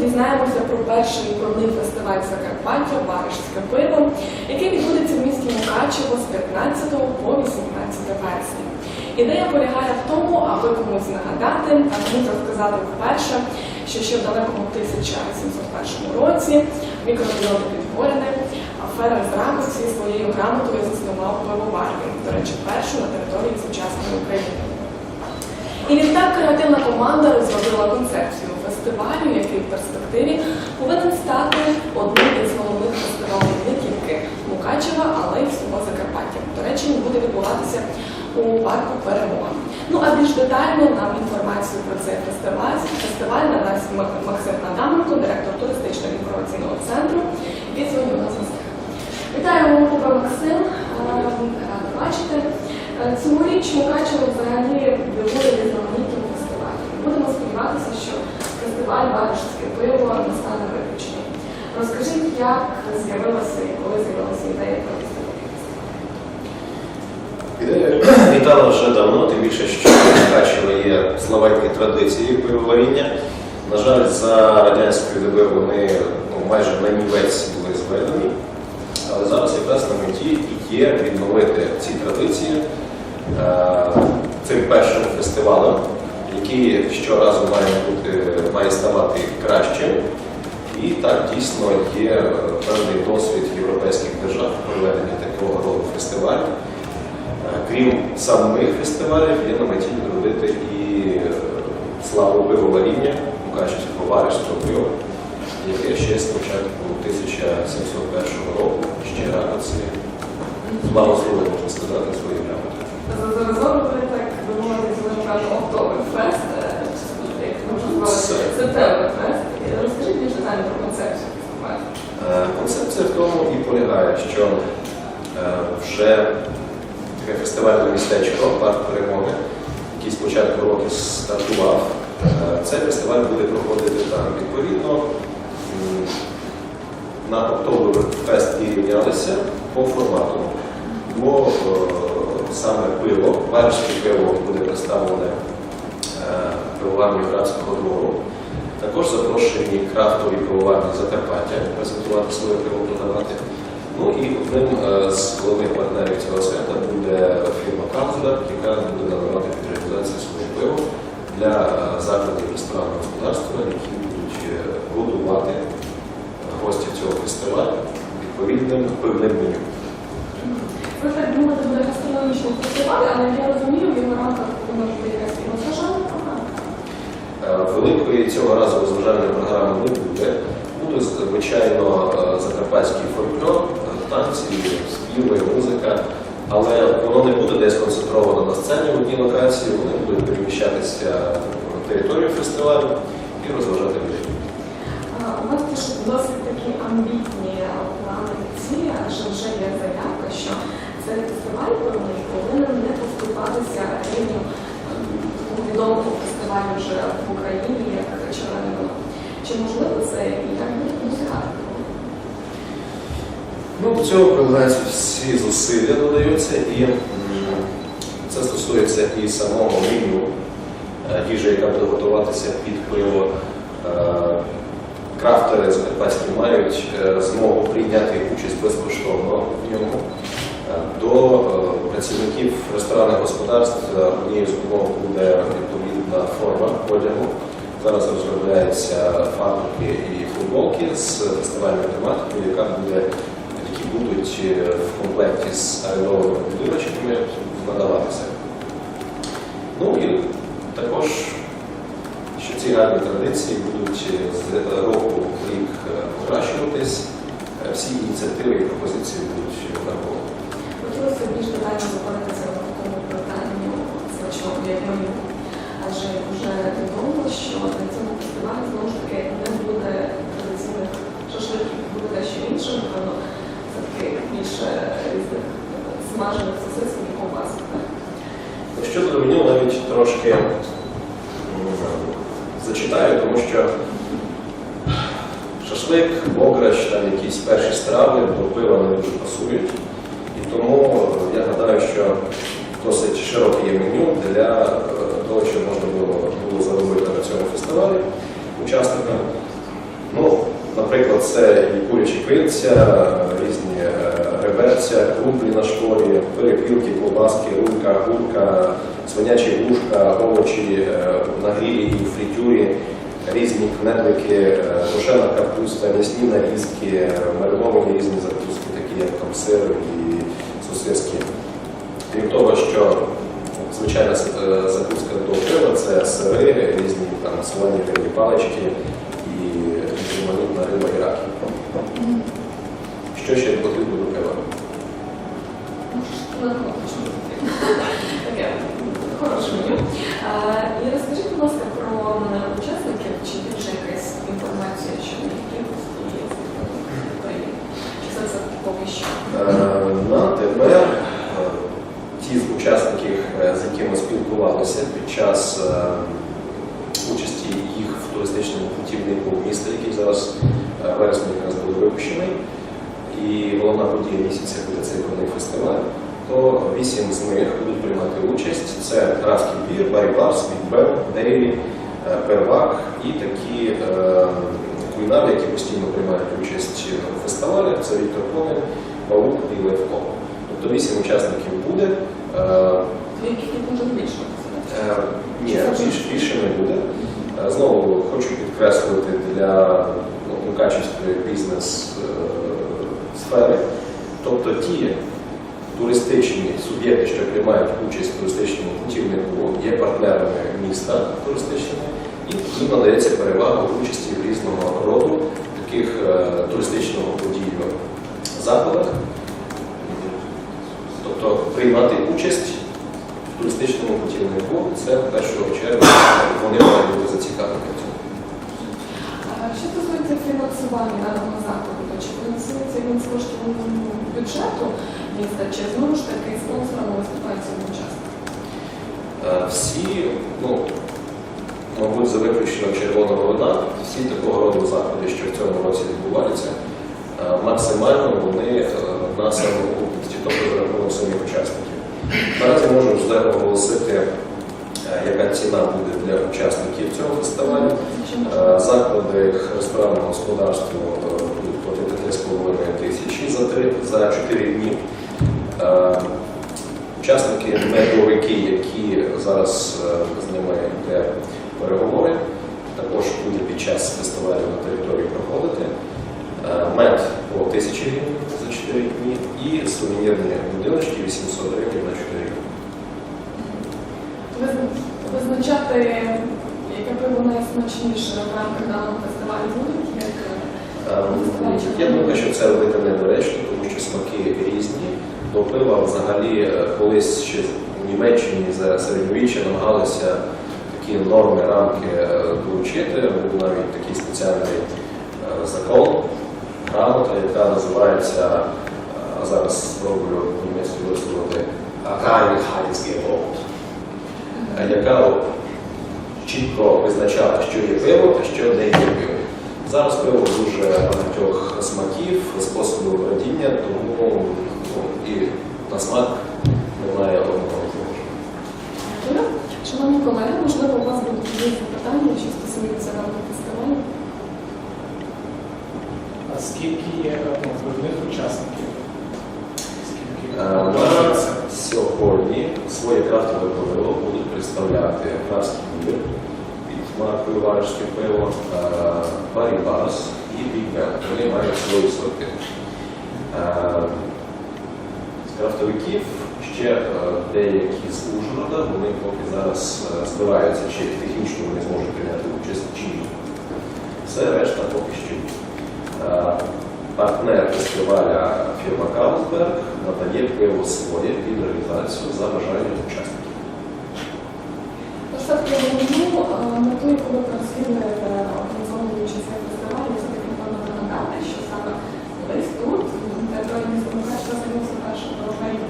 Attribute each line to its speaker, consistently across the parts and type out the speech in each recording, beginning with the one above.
Speaker 1: дізнаємося про перший пробний фестиваль Закарпаття Баришське пиво, який відбудеться в місті Мукачево з 15 по 18 вересня. Ідея полягає в тому, аби комусь нагадати, а комусь розказати вперше, що ще в далекому 1701 році мікрорайон Підгоряне Федор Зраковці своєю грамотою заснував пивоварню, до речі, першу на території сучасної України. І відтак креативна команда розробила концепцію фестивалю, який в перспективі повинен стати одним із головних фестивалів не тільки Мукачева, але й всього Закарпаття. До речі, він буде відбуватися у парку Перемога. Ну а більш детально нам інформацію про цей фестиваль, фестиваль надасть Максим Адаменко, директор туристичного інформаційного центру, який сьогодні у нас гостях. Вітаємо тебе, Максим. Е, Рада бачити. Е, Цьогоріч Мукачево взагалі дивує різноманітним фестивалем. Будемо сподіватися, що фестиваль Баришське пиво не стане виключенням. Розкажіть, як з'явилася і коли з'явилася ідея такий фестиваль?
Speaker 2: Вітала вже давно, тим більше, що Мукачево є славетні традиції пивоваріння. На жаль, за радянської доби вони ну, майже на нівець були зведені. Але зараз якраз на меті і є відновити ці традиції е, цим першим фестивалем, який щоразу має бути, має ставати кращим. І так дійсно є е, певний досвід європейських держав проведення такого роду фестивалів. Е, Крім самих фестивалів, є на меті відродити і е, славу пивоваріння Мукачівського варежського пива, яке ще з початку 1701 року ще ракоці благословили, можна сказати, грамоти.
Speaker 1: Заразом ви так ви можете зважати Октоберфест, як можна звати
Speaker 2: Це-
Speaker 1: Септемберфест. Розкажіть більш детально про концепцію фестивалю.
Speaker 2: Е, Концепція в тому і полягає, що е, вже таке фестивальне містечко парк перемоги, який з початку року стартував. Е, Цей фестиваль буде проходити там. Відповідно, на Октоберфест і рівнялися по формату. Бо е, саме пиво, барське пиво буде представлене е, пивоварнею Градського двору. Також запрошені крафтові пивоварні Закарпаття презентувати своє пиво продавати. Ну і одним е, з головних партнерів цього свята буде фірма Канцлер, яка буде надавати під реалізацію своє пиво для е, закладів ресторанного господарства, які будуть е, годувати гостів цього фестивалю відповідним пивним меню.
Speaker 1: Ви так думаєте, буде гастрономічний фестиваль, але я розумію, в його рамках повинна бути якась розважальна програма.
Speaker 2: Великої цього разу розважальної програми не буде. Буде, звичайно, закарпатський фольклор, танці, співи, музика, але воно не буде десь концентровано на сцені в одній локації, вони будуть переміщатися на територію фестивалю і розважати людей.
Speaker 1: У вас теж досить такі амбітні плани цілі, адже вже є заявка, що цей фестиваль повинен не поступатися рівню ем, відомого фестивалю вже в Україні, як Червоне. Чи можливо це і як буде досягати?
Speaker 2: Ну, до цього прикладаються всі зусилля додаються, і це стосується і самого меню, е, їжі, яка буде готуватися під пиво. Е, Крафтери закарпатські мають е, змогу прийняти участь безкоштовно в ньому. До працівників ресторанних господарств однією з умов буде відповідна форма одягу. Зараз розробляються фабрики і футболки з фестивальною тематикою, яка буде будуть е, в комплекті з аероновими будиночками надаватися. Ну і також, що ці гарні традиції будуть е, з року в рік е, покращуватись, всі ініціативи і пропозиції будуть враховані.
Speaker 1: Хотілося більш детально зупинитися на такому питанню як меню. Адже вже відомо, що на цьому фестивалі знову ж таки не буде традиційних шашликів, буде дещо інше, напевно, все-таки більше смажених сосисок і?
Speaker 2: Ну, Щодо меню навіть трошки зачитаю, тому що шашлик, бограч, там якісь перші страви до пива не дуже пасують. І тому е, я гадаю, що досить широке є меню для е, того, щоб можна було, було заробити на цьому фестивалі учасникам. Це і курячі крильця, різні е, реберця, крумплі на школі, перепілки, колбаски, рулька, гурка, свинячі вушка, овочі е, на грілі і в фритюрі, різні кнедлики, е, тушена капуста, м'ясні нарізки, е, мариновані різні закуски, такі як там сир і сосиски. Крім того, що звичайна е, закуска до пива це сири, різні там солені палички різноманітна риба і раки. Що ще потрібно до пива?
Speaker 1: Таке хороше меню. І розкажіть, будь ласка, про учасників, чи є вже якась інформація щодо їх кількості і Чи це все поки що?
Speaker 2: Е, На е, ті з учасників, е, з якими спілкувалися під час е, участі їх в туристичному путівнику міста, який зараз е, в вересні якраз буде випущений, і головна подія місяця буде цей конний фестиваль, то вісім з них будуть приймати участь. Це Травський бір, Барібарс, Бікбен, Дейлі, е, Первак і такі е, кулінари, які постійно приймають участь у фестивалі. Це Віктор Конин, Павук і Левко. Тобто вісім учасників буде. Е,
Speaker 1: Яких може більше?
Speaker 2: Е, Ні, більше, більше не буде. Знову хочу підкреслити для ну, Мукачівської бізнес е, сфери. Тобто ті туристичні суб'єкти, що приймають участь в туристичному путівнику, є партнерами міста туристичними, і їм надається перевага участі в різного роду таких е, туристичного подію заходах. Тобто приймати участь туристичному путівнику це в першу чергу вони мають бути зацікавлені в цьому.
Speaker 1: Що стосується фінансування даного заходу, чи фінансується він з коштів бюджету міста, чи знову ж таки спонсорами виступають цього учасники?
Speaker 2: Е, Всі, ну, мабуть, за виключенням червоного вина, всі такого роду заходи, що в цьому році відбуваються, е, максимально вони е, на самоокупності, тобто за рахунок самих учасників. Наразі можу вже оголосити, е, яка ціна буде для учасників цього фестивалю. Е, Заклади ресторанного господарства е, будуть платити 3,5 тисячі за, три- за 4 дні. Учасники медовики, які зараз з ними йде переговори, також буде під час фестивалю на території проходити. Мед по 1000 гривень за 4 дні і сувенірні будиночки 800 гривень на 4 дні.
Speaker 1: Визначати, яке пиво найсмачніше в рамках даного фестивалю будуть, як
Speaker 2: Ем, Я думаю, що це робити недоречно, тому що смаки різні. До пива взагалі е, колись ще в Німеччині за середньовіччя намагалися такі норми, рамки е, долучити. Був навіть такий спеціальний е, закон, яка називається, е, зараз спробую німецькою висловити е, яка чітко визначала, що є пиво, а що не є пиво. Зараз пиво дуже багатьох смаків, способів родіння, тому ну, і на смак немає одного.
Speaker 1: Шановні колеги, можливо, у вас будуть запитання, що стосуються даного фестивалю?
Speaker 3: А скільки є ну, головних учасників? Скільки?
Speaker 2: Е, сьогодні своє крафтове пиво будуть представляти крафтський мір під маркою Варежське пиво, Барі Барс і Big Вони мають свої сорти. Е, З крафтовиків ще е, деякі з Ужгорода, вони поки зараз е, збираються, чи технічно вони зможуть прийняти участь чи ні. Все решта поки що ні. Е, Партнер фестиваля фірма Карлсберг надає пиво своє під реалізацію за бажанням учасників.
Speaker 1: Головну е, яку ви переслідуєте організовуючи цей фестиваль, я все-таки напевно нагадати, що саме десь тут, території міста Мукачева, з'явився перший проект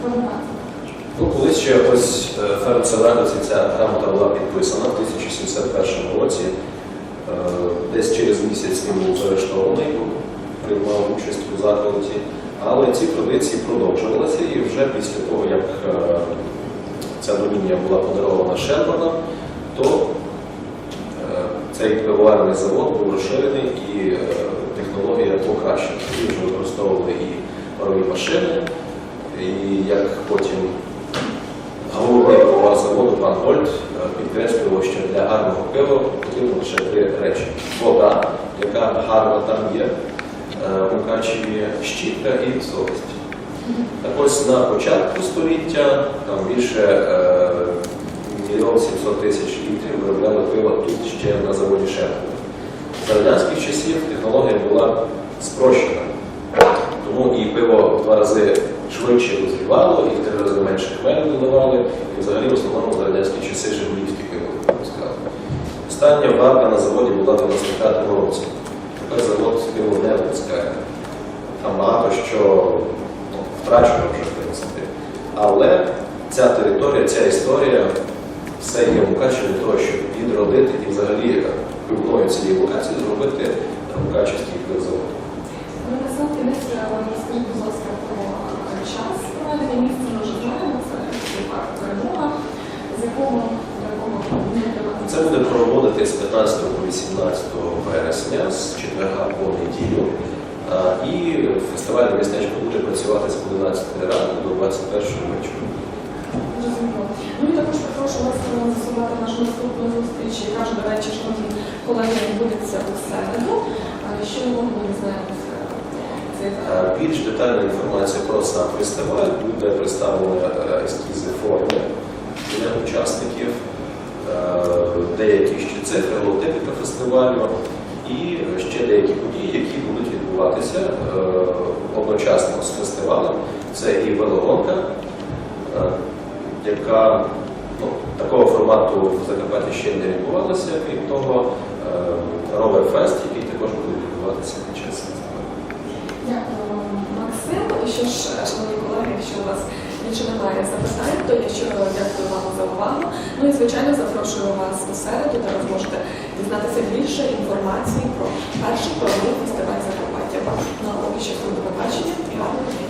Speaker 1: продавати.
Speaker 2: Ну, колись ще ось е, Ференце ця грамота була підписана в 1771 році. Десь через місяць він був заарештований, бо участь у закладі. Але ці традиції продовжувалися і вже після того, як е, ця домінія була подарована Шерманом, то е, цей пивоварний завод був розширений і е, технологія покращена. Тоді вже використовували і парові машини, і як потім головний повар заводу пан Гольд підкреслював, що для гарного пива потрібно лише три речі: вода, яка гарна там є, е, у щітка і совість. Так ось на початку століття там більше е, мільйон сімсот тисяч літрів виробляли пиво тут ще на заводі Шенкова. За радянських часів технологія була спрощена. Тому і пиво в два рази швидше дозрівало, і в три рази менше хмелю додавали, і взагалі в основному за радянські часи Жигулівське пиво. Остання варка на заводі була в 95-му році. Завод пиво не випускає. Там багато що ну, втрачено вже, в принципі. Але ця територія, ця історія, все є Мукачеві для того, щоб відродити і взагалі пивною цієї локації зробити Мукачевський пивзавод.
Speaker 1: Ну, на сам кінець е, розкажіть, будь ласка, про е, час проведення місця. Ми вже це парк перемога, з якого.
Speaker 2: Це буде проводитись з 15 по 18 вересня, з четверга по неділю. І фестивальне містечко буде працювати з 11 ранку до 21 вечора.
Speaker 1: Ну і також прошу вас е, засувати нашу наступну зустріч, яка ж, до речі, шановні колеги, відбудеться у середу. Е, Що ми не знаємо з
Speaker 2: Більш детальна інформація про сам фестиваль буде представлена е, ескізи форми для учасників, е, деякі ще цифри, логотипи фестивалю і ще деякі події, які будуть відбуватися е, одночасно з фестивалем. Це і велогонка, е, яка ну, такого формату в Закарпатті ще не відбувалася, крім того, Роверфест, який також буде відбуватися під час фестивалю.
Speaker 1: Дякую вам, Максим. І що ж, шановні колеги, якщо у вас більше немає запитань, то я Ну і звичайно запрошую вас у середу, де ви зможете дізнатися більше інформації про перший правовий фестиваль Закарпаття. На поки що побачення і гарного!